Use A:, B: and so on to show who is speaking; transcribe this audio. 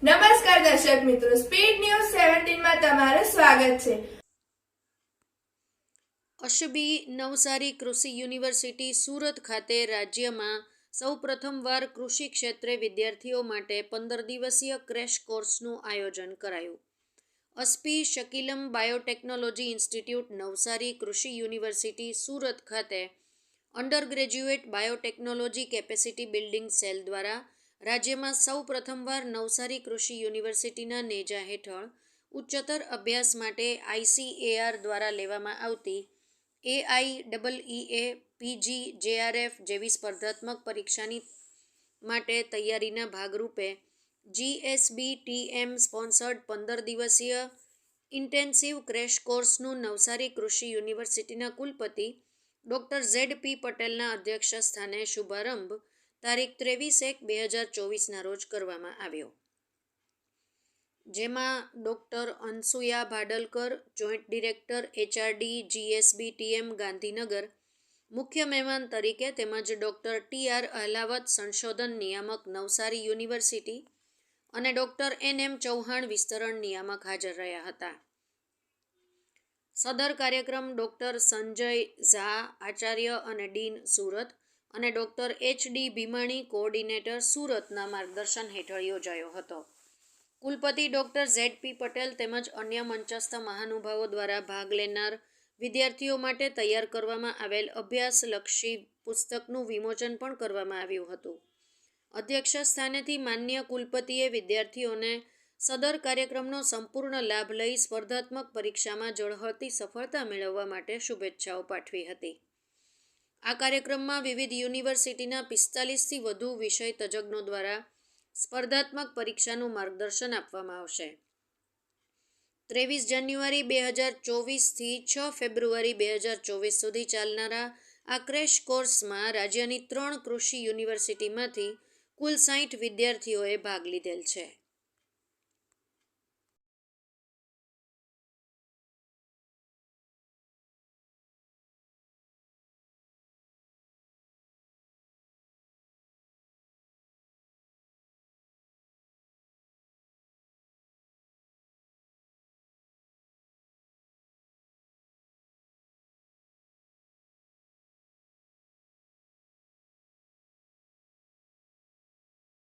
A: નમસ્કાર દર્શક મિત્રો સ્પીડ ન્યૂઝ સેવન્ટીનમાં તમારું સ્વાગત છે.
B: અશબી નવસારી કૃષિ યુનિવર્સિટી સુરત ખાતે રાજ્યમાં સૌ પ્રથમવાર કૃષિ ક્ષેત્રે વિદ્યાર્થીઓ માટે પંદર દિવસીય ક્રેશ કોર્સનું આયોજન કરાયું. અસ્પી શકીલમ બાયોટેકનોલોજી ઇન્સ્ટિટ્યૂટ નવસારી કૃષિ યુનિવર્સિટી સુરત ખાતે undergraduate biotechnology capacity building cell દ્વારા રાજ્યમાં સૌ પ્રથમવાર નવસારી કૃષિ યુનિવર્સિટીના નેજા હેઠળ ઉચ્ચતર અભ્યાસ માટે આઈસીએઆર દ્વારા લેવામાં આવતી AI double A PG JRF જેવી સ્પર્ધાત્મક પરીક્ષાની માટે તૈયારીના ભાગરૂપે જીએસબી ટીએમ સ્પોન્સર્ડ પંદર દિવસીય ઇન્ટેન્સિવ ક્રેશ કોર્સનું નવસારી કૃષિ યુનિવર્સિટીના કુલપતિ ડૉક્ટર ઝેડ પી પટેલના અધ્યક્ષ સ્થાને શુભારંભ તારીખ ત્રેવીસ એક બે હજાર ચોવીસના રોજ કરવામાં આવ્યો. જેમાં doctor Anasuya Bhadalkar, joint director HRD GSB TM Gandhinagar, મુખ્ય મહેમાન તરીકે તેમજ ડૉક્ટર ટી આર અહલાવત સંશોધન નિયામક નવસારી યુનિવર્સિટી અને ડૉક્ટર એન એમ ચૌહાણ વિસ્તરણ નિયામક હાજર રહ્યા હતા. સદર કાર્યક્રમ ડૉક્ટર સંજય ઝા, આચાર્ય અને ડીન સુરત અને doctor H D Bhimani coordinator સુરતના માર્ગદર્શન હેઠળ યોજાયો હતો. કુલપતિ ડૉક્ટર ઝેડ પી પટેલ તેમજ અન્ય મંચસ્થ મહાનુભાવો દ્વારા ભાગ લેનાર વિદ્યાર્થીઓ માટે તૈયાર કરવામાં આવેલ અભ્યાસલક્ષી પુસ્તકનું વિમોચન પણ કરવામાં આવ્યું હતું. અધ્યક્ષ સ્થાનેથી માન્ય કુલપતિએ વિદ્યાર્થીઓને સદર કાર્યક્રમનો સંપૂર્ણ લાભ લઈ સ્પર્ધાત્મક પરીક્ષામાં ઝળહળતી સફળતા મેળવવા માટે શુભેચ્છાઓ પાઠવી હતી. આ કાર્યક્રમમાં વિવિધ યુનિવર્સિટીના પિસ્તાલીસથી વધુ વિષય તજજ્ઞો દ્વારા સ્પર્ધાત્મક પરીક્ષાનું માર્ગદર્શન આપવામાં આવશે. ત્રેવીસ જાન્યુઆરી બે હજાર ચોવીસથી છ ફેબ્રુઆરી બે હજાર ચોવીસ સુધી ચાલનારા આ ક્રેશ કોર્સમાં રાજ્યની ત્રણ કૃષિ યુનિવર્સિટીમાંથી કુલ સાઠ વિદ્યાર્થીઓએ ભાગ લીધેલ છે.